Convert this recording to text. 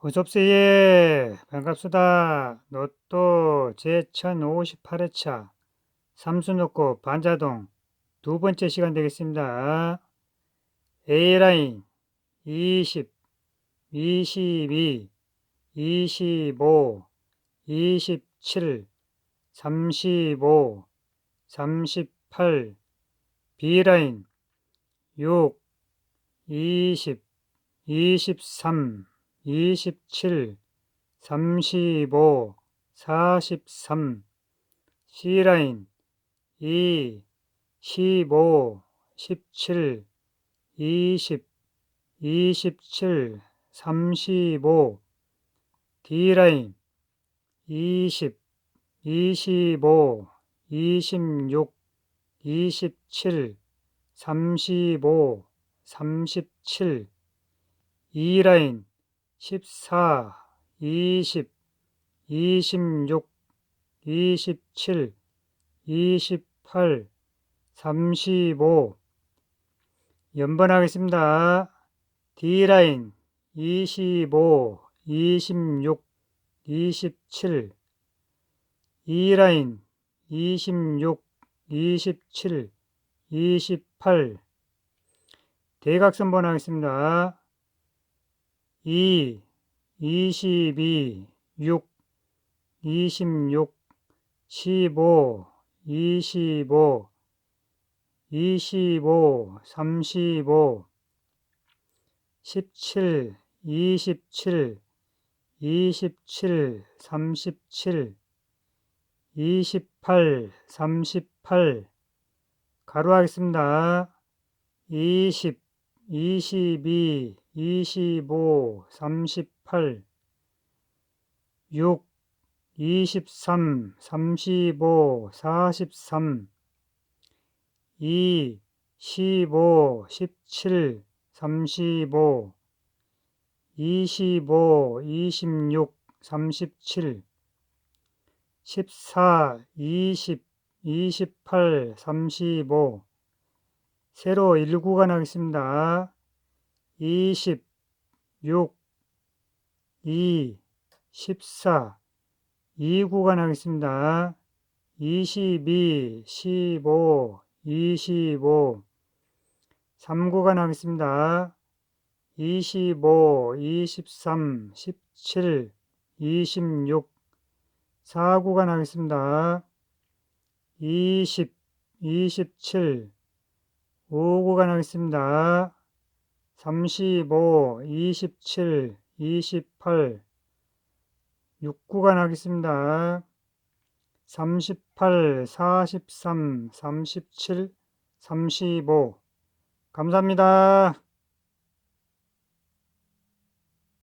어섭세요. 반갑습니다. 로또 제1058회차 삼수놓고 반자동 두 번째 시간 되겠습니다. A라인 20, 22, 25, 27, 35, 38, B라인 6, 20, 23, 27, 35, 43, C라인 2, 15, 17, 20, 27, 35, D라인 20, 25, 26, 27, 35, 37, E라인 14, 20, 26, 27, 28, 35 연번하겠습니다. D라인 25, 26, 27 E라인 26, 27, 28 대각선 번하겠습니다. 2, 22, 6, 26, 15, 25, 25, 35, 17, 27, 27, 37, 28, 38 가로하겠습니다. 20, 22, 25, 38, 6, 23, 35, 43, 2, 15, 17, 35, 25, 26, 37, 14, 20, 28, 35 세로 1구간 하겠습니다. 20, 6, 2, 14 2구간 하겠습니다. 22, 15, 25 3구간 하겠습니다. 25, 23, 17, 26 4구간 하겠습니다. 20, 27 5구간 하겠습니다. 35, 27, 28 6구간 하겠습니다. 38, 43, 37, 35 감사합니다.